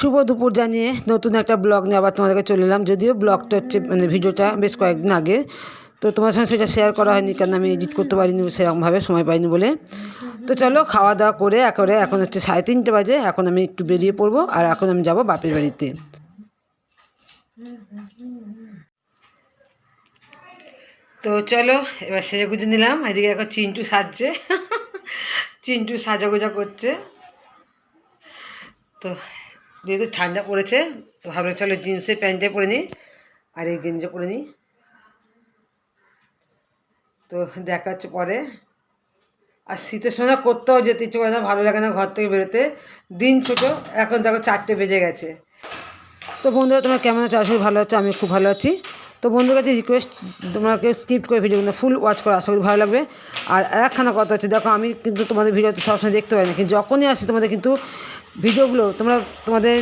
শুভ দুপুর জানিয়ে নতুন একটা ব্লগ নিয়ে আবার তোমাদেরকে চলে এলাম। যদিও ব্লগটা হচ্ছে মানে ভিডিওটা বেশ কয়েকদিন আগে, তো তোমার সঙ্গে সেটা শেয়ার করা হয়নি, কারণ আমি এডিট করতে পারিনি সেরকমভাবে, সময় পাইনি বলে। তো চলো খাওয়া দাওয়া করে একেবারে এখন হচ্ছে সাড়ে তিনটে বাজে, এখন আমি একটু বেরিয়ে পড়ব, আর এখন আমি যাব বাপের বাড়িতে। তো চলো, এবার সেজে গুজে নিলাম, এদিকে এখন চিন্টু সাজছে, চিন্টু সাজাগোজা করছে। তো যেহেতু ঠান্ডা পড়েছে, তো ভাবলাম চলো জিন্সের প্যান্টে পরে নিই আর এই গেঞ্জে পরে নিই। তো দেখা হচ্ছে পরে। আর শীতের সময় করতেও যেতে ইচ্ছে করে না, ভালো লাগে না ঘর থেকে বেরোতে। দিন ছোটো, এখন দেখো চারটে বেজে গেছে। তো বন্ধুরা, তোমরা কেমন আছো? আসলে ভালো আছো আমি খুব ভালো আছি। তো বন্ধুর কাছে রিকোয়েস্ট তোমরা কেউ স্কিপ করে ভিডিও কিন্তু ফুল ওয়াচ করো, আশা করি ভালো লাগবে। আর একখানা কথা হচ্ছে, দেখো আমি কিন্তু তোমাদের ভিডিওতে সবসময় দেখতে পাই না, কিন্তু যখনই আসি তোমাদের কিন্তু ভিডিওগুলো, তোমরা তোমাদের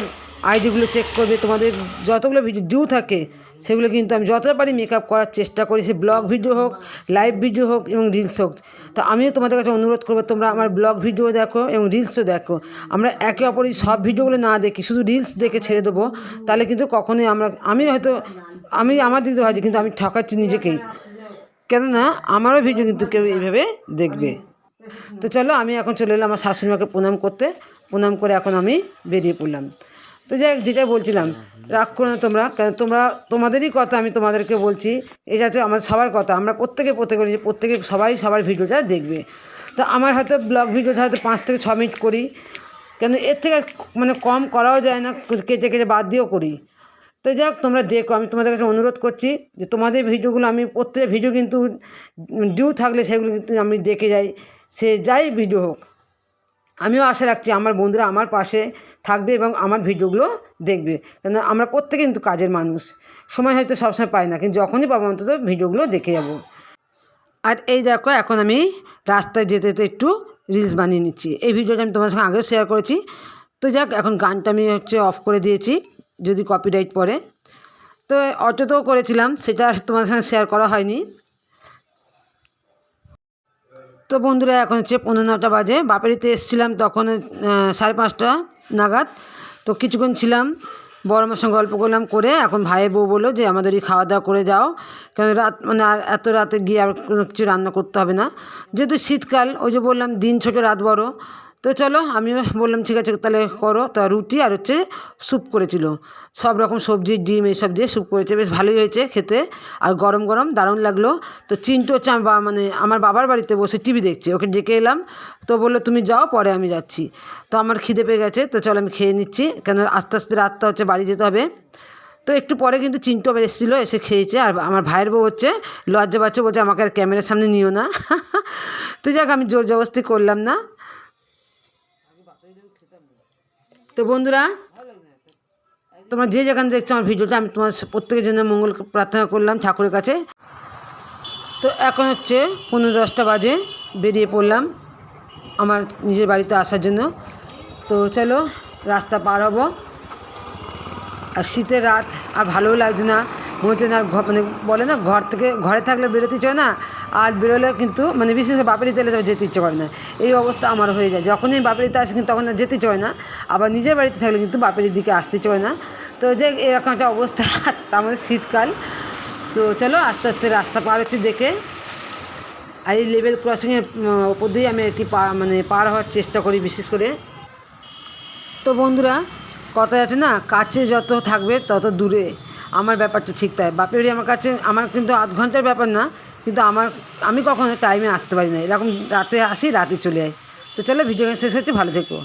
আইডিগুলো চেক করবে, তোমাদের যতগুলো ভিডিও ডিউ থাকে, সেগুলো কিন্তু আমি যতটা পারি মেকআপ করার চেষ্টা করি, সে ব্লগ ভিডিও হোক লাইভ ভিডিও হোক এবং রিলস হোক। তো আমিও তোমাদের কাছে অনুরোধ করব, তোমরা আমার ব্লগ ভিডিও দেখো এবং রিলসও দেখো। আমরা একে অপরই সব ভিডিওগুলো না দেখি, শুধু রিলস দেখে ছেড়ে দেবো, তাহলে কিন্তু কখনোই আমরা, আমি হয়তো, আমি, আমার দিকে ভাবছি কিন্তু আমি ঠকাচ্ছি নিজেকেই। কেননা, আমারও ভিডিও কিন্তু কেউ এইভাবে দেখবে। তো চলো আমি এখন চলে এলাম আমার শাশুড়িমাকে প্রণাম করতে। প্রণাম করে এখন আমি বেরিয়ে পড়লাম। তো যাই যেটা বলছিলাম, রাগ করো না তোমরা, কেন তোমরা, তোমাদেরই কথা আমি তোমাদেরকে বলছি। এটা হচ্ছে আমার সবার কথা, আমরা প্রত্যেকে প্রত্যেকে বলি যে প্রত্যেকে সবাই সবার ভিডিওটা দেখবে। তো আমার হয়তো ব্লগ ভিডিওটা হয়তো পাঁচ থেকে ছ মিনিট করি। কেন এর থেকে মানে কম করাও যায় না, কেটে কেটে বাদ দিয়েও করি। তো যাই হোক, তোমরা দেখো, আমি তোমাদের কাছে অনুরোধ করছি যে তোমাদের ভিডিওগুলো আমি প্রত্যেক ভিডিও কিন্তু ডিউ থাকলে সেগুলো কিন্তু আমি দেখে যাই। সে যাই ভিডিও হোক, আমিও আশা রাখছি আমার বন্ধুরা আমার পাশে থাকবে এবং আমার ভিডিওগুলো দেখবে। কেন আমরা প্রত্যেকে কিন্তু কাজের মানুষ, সময় হয়তো সবসময় পাই না, কিন্তু যখনই পাবো অন্তত ভিডিওগুলো দেখে যাব। আর এই দেখো, এখন আমি রাস্তায় যেতে যেতে একটু রিলস বানিয়ে নিচ্ছি। এই ভিডিওটা আমি তোমার সঙ্গে আগেও শেয়ার করেছি। তো যাক, এখন গানটা আমি হচ্ছে অফ করে দিয়েছি, যদি কপিরাইট পড়ে। তো অটোতেও করেছিলাম, সেটা আর তোমার সঙ্গে শেয়ার করা হয়নি। তো বন্ধুরা, এখন হচ্ছে পনেরো নটা বাজে। বাপেরিতে এসেছিলাম তখন সাড়ে পাঁচটা নাগাদ। তো কিছুক্ষণ ছিলাম, বড় মার সঙ্গে গল্প করলাম করে। এখন ভাই বউ বলল যে, আমাদের এই খাওয়া দাওয়া করে যাও। কেন রাত মানে আর এত রাতে গিয়ে আর কোনো কিছু রান্না করতে হবে না। যেহেতু শীতকাল, ওই যে বললাম দিন ছোটো, রাত বড়। তো চলো আমিও বললাম, ঠিক আছে, তাহলে করো। তা রুটি আর হচ্ছে স্যুপ করেছিল। সব রকম সবজি, ডিম এইসব দিয়ে স্যুপ করেছে। বেশ ভালোই হয়েছে খেতে। আর গরম গরম, দারুণ লাগল। তো চিন্টু হচ্ছে আমার মানে আমার বাবার বাড়িতে বসে টিভি দেখছে। ওকে ডেকে এলাম। তো বলল, তুমি যাও, পরে আমি যাচ্ছি। তো আমার খিদে পেয়ে গেছে। তো চলো আমি খেয়ে নিচ্ছি। কেন আস্তে আস্তে রাতটা হচ্ছে বাড়ি যেতে হবে। তো একটু পরে কিন্তু চিন্টু আবার এসেছিল, এসে খেয়েছে। আর আমার ভাইয়ের বউ হচ্ছে, লজ্জা পাচ্ছে বলছে, আমাকে আর ক্যামেরার সামনে নিও না। তো যাক, আমি জোর জবস্তি করলাম না। তো বন্ধুরা, তোমরা যে যেখানে দেখছ আমার ভিডিওটা, আমি তোমার প্রত্যেকের জন্য মঙ্গল প্রার্থনা করলাম ঠাকুরের কাছে। তো এখন হচ্ছে পনেরো দশটা বাজে, বেরিয়ে পড়লাম আমার নিজের বাড়িতে আসার জন্য। তো চলো রাস্তা পার হব। আর শীতের রাত, আর ভালোও লাগছে না। মনে হচ্ছে না ঘর মানে বলে না, ঘর থেকে, ঘরে থাকলে বেরোতে চায় না, আর বেরোলে কিন্তু মানে বিশেষ করে বাপের দিতে যেতে ইচ্ছে করে না। এই অবস্থা আমার হয়ে যায়। যখনই বাপের আসে কিন্তু তখন যেতে চায় না। আবার নিজের বাড়িতে থাকলে কিন্তু বাপের দিকে আসতে চায় না। তো যে এরকম একটা অবস্থা মধ্যে শীতকাল। তো চলো আস্তে আস্তে রাস্তা পার হচ্ছে দেখে। আর এই লেভেল ক্রসিংয়ের ওপর দিয়ে আমি কি পা মানে পার হওয়ার চেষ্টা করি বিশেষ করে। তো বন্ধুরা, কথা আছে না, কাছে যত থাকবে তত দূরে। আমার ব্যাপারটা ঠিক তাই। বাপের আমার কাছে, আমার কিন্তু আধ ঘণ্টার ব্যাপার না, কিন্তু আমার, আমি কখনো টাইমে আসতে পারি না। এরকম রাতে আসি, রাতে চলে যাই তো চলো ভিডিও শেষ হচ্ছে, ভালো থেকো।